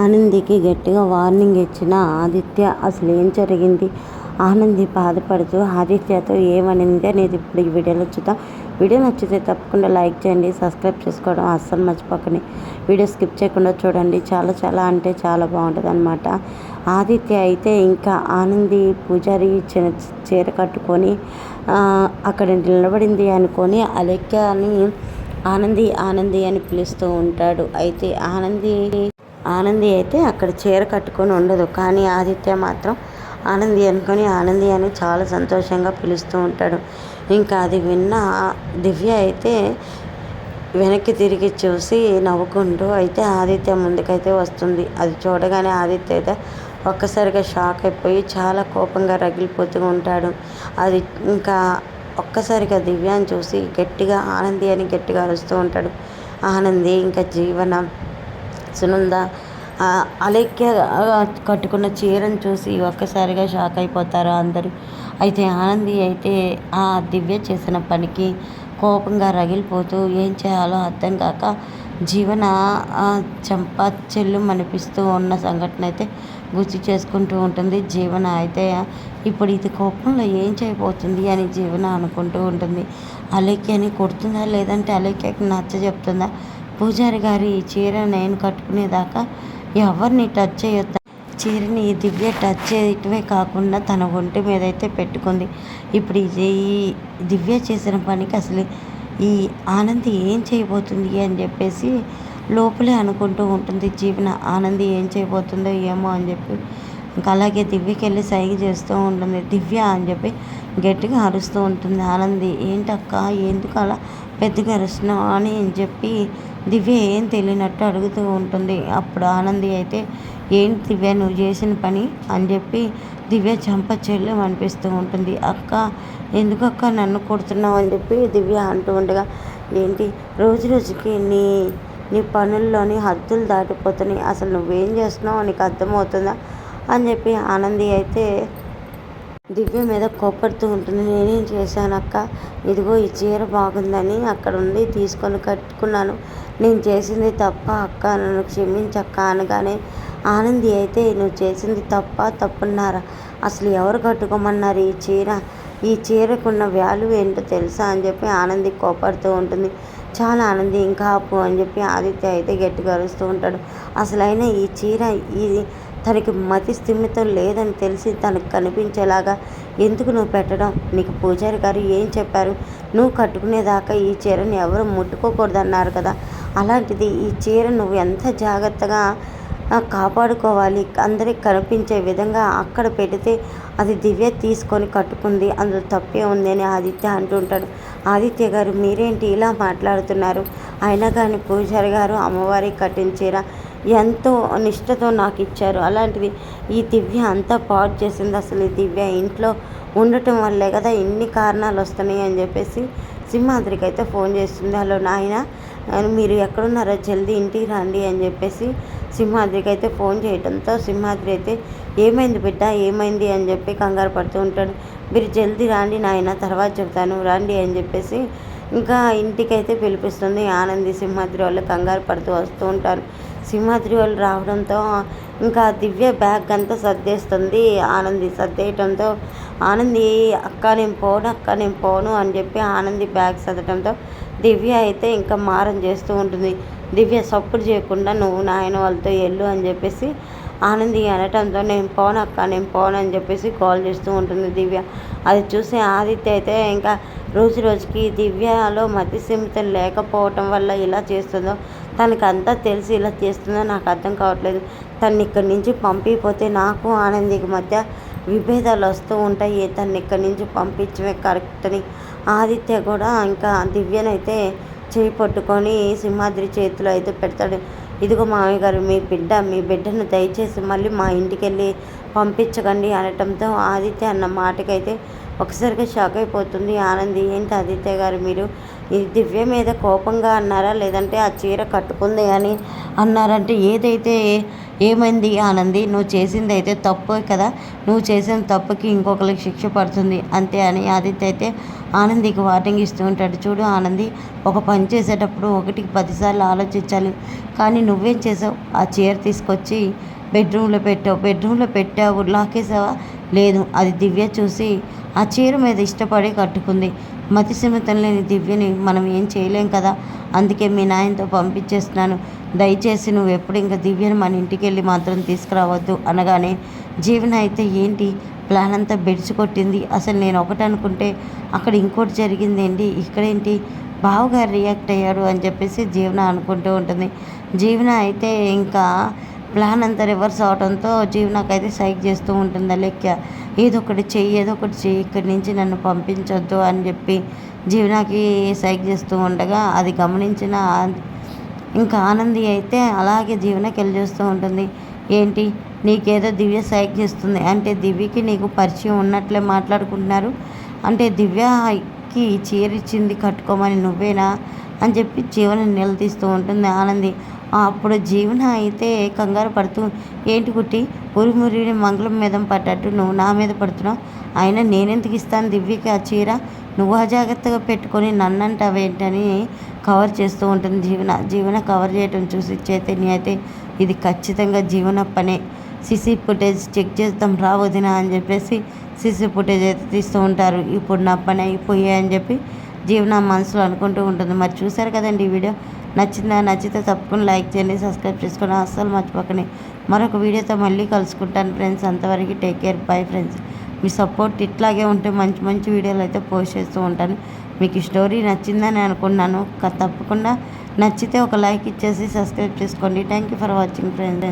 ఆనందికి గట్టిగా వార్నింగ్ ఇచ్చిన ఆదిత్య అసలు ఏం జరిగింది? ఆనంది బాధపడుతూ ఆదిత్యతో ఏమనింది అనేది ఇప్పుడు ఈ వీడియోలో చూద్దాం. వీడియో నచ్చితే తప్పకుండా లైక్ చేయండి సబ్స్క్రైబ్ చేసుకోవడం అస్సలు మర్చిపోకండి. వీడియో స్కిప్ చేయకుండా చూడండి. చాలా చాలా అంటే చాలా బాగుంటుంది అనమాట ఆదిత్య అయితే ఇంకా ఆనంది పూజారి చిన్న చీర కట్టుకొని అక్కడ నిలబడింది అనుకొని అలెక్క అని ఆనంది ఆనంది అని పిలుస్తూ ఉంటాడు. అయితే ఆనంది ఆనంది అయితే అక్కడ చీర కట్టుకొని ఉండదు. కానీ ఆదిత్య మాత్రం ఆనంది అనుకొని ఆనంది అని చాలా సంతోషంగా పిలుస్తూ ఉంటాడు. ఇంకా అది విన్న దివ్య అయితే వెనక్కి తిరిగి చూసి నవ్వుకుంటూ అయితే ఆదిత్య ముందుకైతే వస్తుంది. అది చూడగానే ఆదిత్య అయితే ఒక్కసారిగా షాక్ అయిపోయి చాలా కోపంగా రగిలిపోతూ ఉంటాడు. అది ఇంకా ఒక్కసారిగా దివ్యాన్ని చూసి గట్టిగా ఆనంది అని గట్టిగా అరుస్తూ ఉంటాడు. ఆనంది ఇంకా జీవనం సునంద అలెక్య కట్టుకున్న చీరను చూసి ఒక్కసారిగా షాక్ అయిపోతారు అందరూ? అయితే ఆనంది అయితే ఆ దివ్య చేసిన పనికి కోపంగా రగిలిపోతూ ఏం చేయాలో అర్థం కాక జీవన చంప చెల్లు అనిపిస్తూ ఉన్న సంఘటన అయితే గుర్తు చేసుకుంటూ ఉంటుంది. జీవన అయితే ఇప్పుడు ఇది కోపంలో ఏం చేయబోతుంది అని జీవన అనుకుంటూ ఉంటుంది. అలేఖ్యని కొడుతుందా లేదంటే అలేఖ్యకి నచ్చ చెప్తుందా? పూజారి గారు ఈ చీర నేను కట్టుకునేదాకా ఎవరిని టచ్ చేయొద్దు. చీరని దివ్య టచ్ చేయటమే కాకుండా తన ఒంటి మీద అయితే పెట్టుకుంది. ఇప్పుడు ఇది ఈ దివ్య చేసిన పనికి అసలు ఈ ఆనంది ఏం చేయబోతుంది అని చెప్పేసి లోపలే అనుకుంటూ ఉంటుంది. జీవన ఆనంది ఏం చేయబోతుందో ఏమో అని చెప్పి. ఇంకా అలాగే దివ్యకి వెళ్ళి సైగ చేస్తూ ఉంటుంది. దివ్య అని చెప్పి గట్టిగా అరుస్తూ ఉంటుంది. ఆనంది ఏంటక్క ఎందుకు అలా పెద్దగా అరుస్తున్నావు? అని చెప్పి దివ్య ఏం తెలియనట్టు అడుగుతూ ఉంటుంది. అప్పుడు ఆనంది అయితే ఏంటి దివ్య నువ్వు చేసిన పని? అని చెప్పి దివ్య చంప చెల్లెం అనిపిస్తూ ఉంటుంది. అక్క ఎందుకు అక్క నన్ను కొడుతున్నావు? అని చెప్పి దివ్య అంటూ ఉండగా ఏంటి రోజు రోజుకి నీ నీ పనుల్లోని హద్దులు దాటిపోతున్నాయి. అసలు నువ్వేం చేస్తున్నావు నీకు అర్థమవుతుందా? అని చెప్పి ఆనంది అయితే దివ్య మీద కోపడుతూ ఉంటుంది. నేనేం చేశాను అక్క? ఇదిగో ఈ చీర బాగుందని అక్కడ ఉండి తీసుకొని కట్టుకున్నాను. నేను చేసింది తప్ప అక్క నన్ను క్షమించక్క అనగానే ఆనంది అయితే నువ్వు చేసింది తప్ప తప్పున్నారా? అసలు ఎవరు కట్టుకోమన్నారు ఈ చీర? ఈ చీరకున్న వాల్యూ ఏంటో తెలుసా? అని చెప్పి ఆనంది కోపడుతూ ఉంటుంది. చాలా ఆనంది ఇంకా ఆపు అని చెప్పి ఆదిత్య అయితే గట్టిగా అరుస్తూ ఉంటాడు. అసలైన ఈ చీర ఇది తనకి మతి స్థిమితం లేదని తెలిసి తనకు కనిపించేలాగా ఎందుకు నువ్వు పెట్టడం? నీకు పూజారి గారు ఏం చెప్పారు? నువ్వు కట్టుకునేదాకా ఈ చీరని ఎవరు ముట్టుకోకూడదన్నారు కదా. అలాంటిది ఈ చీర నువ్వు ఎంత జాగ్రత్తగా కాపాడుకోవాలి. అందరికి కనిపించే విధంగా అక్కడ పెడితే అది దివ్య తీసుకొని కట్టుకుంది. అందులో తప్పే ఉంది అని ఆదిత్య అంటుంటాడు. ఆదిత్య గారు మీరేంటి ఇలా మాట్లాడుతున్నారు? అయినా కానీ పూజారి గారు అమ్మవారికి కట్టించేరా ఎంతో నిష్టతో నాకు ఇచ్చారు. అలాంటిది ఈ దివ్య అంతా పాడు చేసింది అసలు ఈ దివ్య. ఇంట్లో ఉండటం వల్లే కదా ఇన్ని కారణాలు వస్తున్నాయి అని చెప్పేసి సింహాద్రికి అయితే ఫోన్ చేస్తుంది. హలో నాయన మీరు ఎక్కడున్నారో జల్దీ ఇంటికి రండి అని చెప్పేసి సింహాద్రికి అయితే ఫోన్ చేయడంతో సింహాద్రి అయితే ఏమైంది బిడ్డ ఏమైంది? అని చెప్పి కంగారు పడుతూ ఉంటాడు. మీరు జల్దీ రాండి నాయన తర్వాత చెప్తాను రండి అని చెప్పేసి ఇంకా ఇంటికైతే పిలిపిస్తుంది ఆనంది. సింహాద్రి వాళ్ళు కంగారు పడుతూ వస్తూ ఉంటారు. సింహాద్రి వాళ్ళు రావడంతో ఇంకా దివ్య బ్యాగ్ అంతా సర్దేస్తుంది ఆనంది. సర్దేయటంతో ఆనంది అక్క నేను పోను అక్క నేను పోను అని చెప్పి ఆనంది బ్యాగ్ సర్దటంతో దివ్య అయితే ఇంకా మారం చేస్తూ ఉంటుంది. దివ్య సప్పుడు చేయకుండా నువ్వు నాయన వాళ్ళతో వెళ్ళు అని చెప్పేసి ఆనంది అనటంతో నేను పోను అక్క నేను పోను అని చెప్పేసి కాల్ చేస్తూ ఉంటుంది దివ్య. అది చూసి ఆదిత్య అయితే ఇంకా రోజు రోజుకి దివ్యలో మతి సిమితం లేకపోవటం వల్ల ఇలా చేస్తుందో తనకు అంతా తెలిసి ఇలా చేస్తుందో నాకు అర్థం కావట్లేదు. తను ఇక్కడి నుంచి పంపిపోతే నాకు ఆనందికి మధ్య విభేదాలు వస్తూ ఉంటాయి. తను ఇక్కడి నుంచి పంపించమే కరెక్ట్ అని ఆదిత్య కూడా ఇంకా దివ్యనైతే చేయి పట్టుకొని సింహాద్రి చేతిలో అయితే పెడతాడు. ఇదిగో మామయ్య గారు మీ బిడ్డ మీ బిడ్డను దయచేసి మళ్ళీ మా ఇంటికి వెళ్ళి పంపించకండి అనటంతో ఆదిత్య అన్న మాటకైతే ఒకసారిగా షాక్ అయిపోతుంది. ఆనంది ఏంటి ఆదిత్య గారు మీరు? ఈ దివ్య మీద కోపంగా అన్నారా? లేదంటే ఆ చీర కట్టుకుంది అని అన్నారంటే ఏదైతే ఏమైంది ఆనంది? నువ్వు చేసింది అయితే తప్పు కదా? నువ్వు చేసిన తప్పుకి ఇంకొకరికి శిక్ష పడుతుంది. అంతే అని ఆదిత్య అయితే ఆనందికి వార్నింగ్ ఇస్తూ ఉంటాడు. చూడు ఆనంది ఒక పని చేసేటప్పుడు ఒకటికి పదిసార్లు ఆలోచించాలి. కానీ నువ్వేం చేసావు? ఆ చీర తీసుకొచ్చి బెడ్రూమ్లో పెట్టావు బెడ్రూమ్లో పెట్టావు లాకేసావా? లేదు అది దివ్య చూసి ఆ చీర మీద ఇష్టపడి కట్టుకుంది. మతి మతిసిమితం లేని దివ్యని మనం ఏం చేయలేం కదా? అందుకే మీ నాయనతో పంపించేస్తున్నాను. దయచేసి నువ్వు ఎప్పుడు ఇంకా దివ్యను మన ఇంటికి వెళ్ళి మాత్రం తీసుకురావద్దు అనగానే జీవన అయితే ఏంటి? ప్లాన్ అంతా బెడిచి కొట్టింది. అసలు నేను ఒకటి అనుకుంటే అక్కడ ఇంకోటి జరిగిందేంటి? ఇక్కడేంటి? బావగారు రియాక్ట్ అయ్యాడు అని చెప్పేసి జీవన అనుకుంటూ ఉంటుంది. జీవన అయితే ఇంకా ప్లాన్ అంతా రివర్స్ అవడంతో జీవనకైతే సైక్ చేస్తూ ఉంటుంది లెక్క ఏదో ఒకటి చెయ్యి ఏదో ఒకటి చెయ్యి ఇక్కడి నుంచి నన్ను పంపించొద్దు అని చెప్పి జీవనాకి సైక్ చేస్తూ ఉండగా అది గమనించిన ఇంకా ఆనంది అయితే అలాగే జీవనకి వెళ్ళి చూస్తూ ఉంటుంది. ఏంటి నీకేదో దివ్య సైక్ చేస్తుంది అంటే దివ్యకి నీకు పరిచయం ఉన్నట్లే మాట్లాడుకుంటున్నారు అంటే దివ్యకి చీర ఇచ్చింది కట్టుకోమని నువ్వేనా? అని చెప్పి జీవన నిలదీస్తూ ఉంటుంది ఆనంది. అప్పుడు జీవన అయితే కంగారు పడుతూ ఏంటి కుట్టి ఉరిమురిని మంగళం మీద పడ్డట్టు నువ్వు నా మీద పడుతున్నావు? అయినా నేనెందుకు ఇస్తాను దివ్యకి ఆ చీర? నువ్వు అజాగ్రత్తగా పెట్టుకొని నన్నంటావేంటని కవర్ చేస్తూ ఉంటుంది జీవన. జీవన కవర్ చేయటం చూసి చైతన్య అయితే ఇది ఖచ్చితంగా జీవన పనే. సిసి ఫుటేజ్ చెక్ చేద్దాం రా వదినా అని చెప్పేసి సిసి ఫుటేజ్ అయితే తీస్తూ ఉంటారు. ఇప్పుడు నా పని అని చెప్పి జీవన మనసులో అనుకుంటూ ఉంటుంది. మరి చూసారు కదండి ఈ వీడియో? నచ్చిందా నచ్చితే తప్పకుండా లైక్ చేయండి సబ్స్క్రైబ్ చేసుకోండి అస్సలు మర్చిపోకండి. మరొక వీడియోతో మళ్ళీ కలుసుకుంటాను ఫ్రెండ్స్. అంతవరకు టేక్ కేర్ బై ఫ్రెండ్స్. మీ సపోర్ట్ ఇట్లాగే ఉంటే మంచి మంచి వీడియోలు అయితే పోస్ట్ చేస్తూ ఉంటాను. మీకు ఈ స్టోరీ నచ్చిందని అనుకున్నాను. తప్పకుండా నచ్చితే ఒక లైక్ ఇచ్చేసి సబ్స్క్రైబ్ చేసుకోండి. Thank you for watching friends.